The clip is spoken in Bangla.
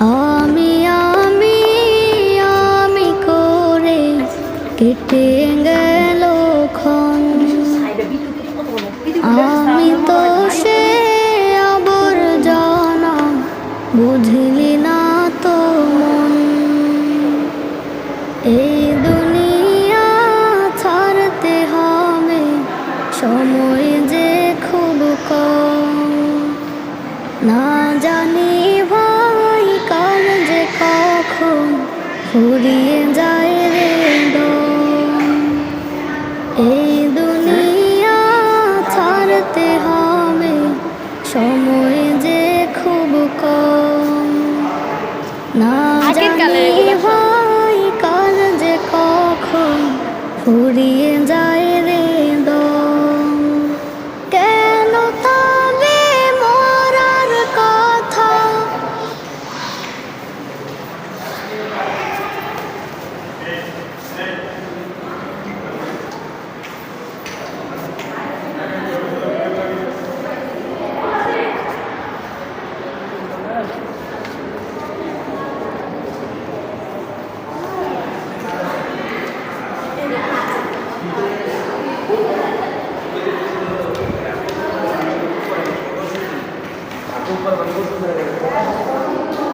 আমি আমি আমি করে কেটে গেল আমি তো সে আবর্জনা বুঝলি না তো মন। এই দুনিয়া ছাড়তে হবে সময় যে খুব কম। না জানি ফুরিয়ে যায় রে এই দুনিয়া ছাড়তে সময় যে খুব না জানি হয় কাল যে কখন ফুরিয়ে যায় ऊपर बनबू